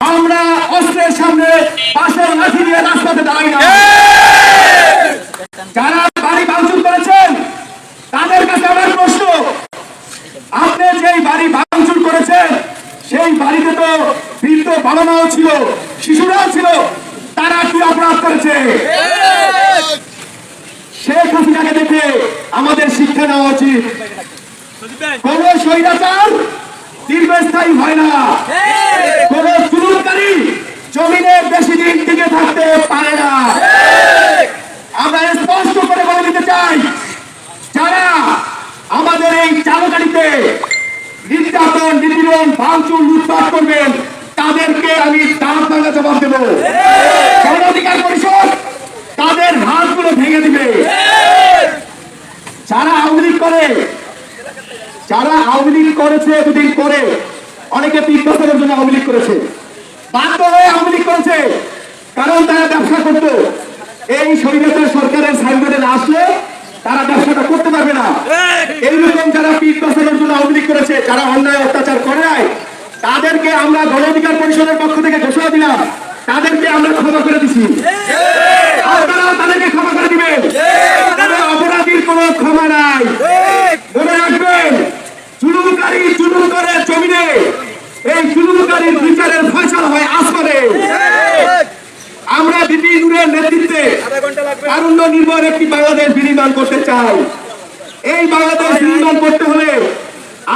আমরা অস্ত্রের সামনে পাশের লাঠি নিয়ে রাস্তাতে দাঁড়াই না। যারা বাড়ি ভাঙচুর করেছেন, তাদের কাছে আমার প্রশ্ন, আপনি যেই বাড়ি ভাঙচুর করেছেন, সেই বাড়িতে তো বৃদ্ধ বাবা মাও ছিল, শিশুরাও ছিল, তারা কি অপরাধ করেছে? শেখ হাসিনাকে দেখে আমাদের শিক্ষা নেওয়া উচিত। কোন স্বৈরাচার দীর্ঘস্থায়ী হয় না। কোন চুলকারী জমিনে বেশি দিন টিকে থাকতে পারে না আমরা স্পষ্ট করে বলে দিতে চাই, যারা আমাদের এই চালকারিতে নির্যাতন, নিপীড়ন, ভাঙচুর, লুটপাট করবেন, তাদেরকে আমি দাঁত জবাব দেব। অধিকার পরিষদ তাদের হাতগুলো ভেঙে দিবে। যারা আওয়ামী করে, যারা আওয়ামী করেছে, এতদিন করে অনেকে তিন বছরের জন্য আওয়ামী করেছে। বাধ্য হয়ে আওয়ামী করেছে, কারণ তারা ব্যবসা করতো। এই স্বৈরাচার সরকারের সাইনবোর্ডে না আসলে তারা ব্যবসাটা করতে পারবে না। এইরকম যারা তিন বছরের জন্য আওয়ামী করেছে যারা অন্যায় অত্যাচার করে নাই তাদেরকে আমরা গণ অধিকার পরিষদের পক্ষ থেকে ঘোষণা দিলাম। তাদেরকে আমরা ক্ষমা করে দিছি। আপনারা তাদেরকে ক্ষমা করে দিবেন। তবে অপরাধীর কোনো ক্ষমা নাই। মনে রাখবেন জুলুমকারী জুলুম করে জমিনে এই জুলুমকারীর বিচারের ফয়সালা হয় কারুণ্য নির্ভর একটি বাংলাদেশ বিনির্মাণ করতে চাই। এই বাংলাদেশ নির্মাণ করতে হলে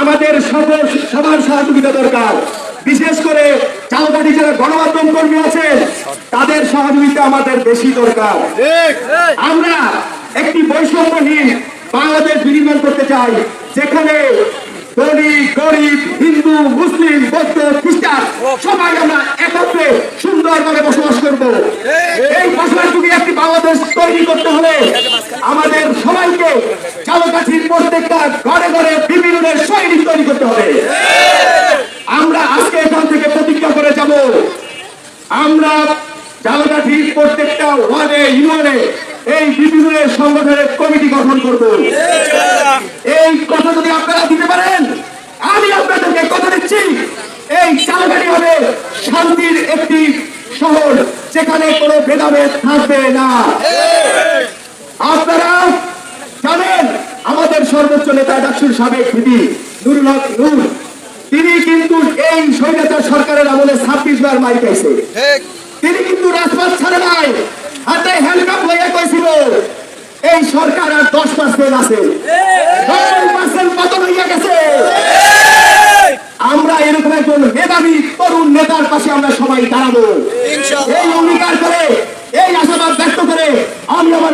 আমাদের সকল সবার সহযোগিতা দরকার। বিশেষ করে চালকাঠি যারা গণমাধ্যম কর্মী আছেন, তাদের সহযোগিতা আমাদের বেশি দরকার। আমরা একটি বৈষম্যহীন বাংলাদেশ বিনির্মাণ করতে চাই, যেখানে ধনী, গরিব, হিন্দু, মুসলিম, বৌদ্ধ, খ্রিস্টান সবাই আমরা একত্রে সুন্দরভাবে বসবাস করব এই বসবাসযোগী একটি বাংলাদেশ তৈরি করতে হলে আমাদের সবাইকে চালকাঠির প্রত্যেকটা ঘরে ঘরে বিভিন্ন সৈনিক তৈরি করতে হবে। আমরা আজকে এখান থেকে প্রতিজ্ঞা করে যাব। আমরা প্রত্যেকটা ওয়ার্ডে এই বিভিন্ন সংগঠনের কমিটি গঠন করব। এই কথা যদি আপনারা দিতে পারেন, আমি আপনাদেরকে কথা দিচ্ছি। এই হবে শান্তির একটি শহর, যেখানে কোনো ভেদাভেদ থাকবে না আপনারা জানেন আমাদের ডাকসুর সাবেক ভিপি নুরুল হক নূর। তিনি কিন্তু এই স্বৈরাচার সরকারের আমলে ছাব্বিশ বার মাই পাইছে তিনি কিন্তু রাজপথ ছাড়ে নাই। হাতে হ্যান্ডকাপ লইয়া কইছিল এই সরকার আর দশ পার্সেন্ট আছে। পার্সেন্ট পতন হইয়া গেছে। আমরা এরকম একজন মেধাবী তরুণ নেতার পাশে আমরা সবাই দাঁড়াবো। এই অঙ্গীকার করে এই আশাবাদ ব্যক্ত করে আমি আমার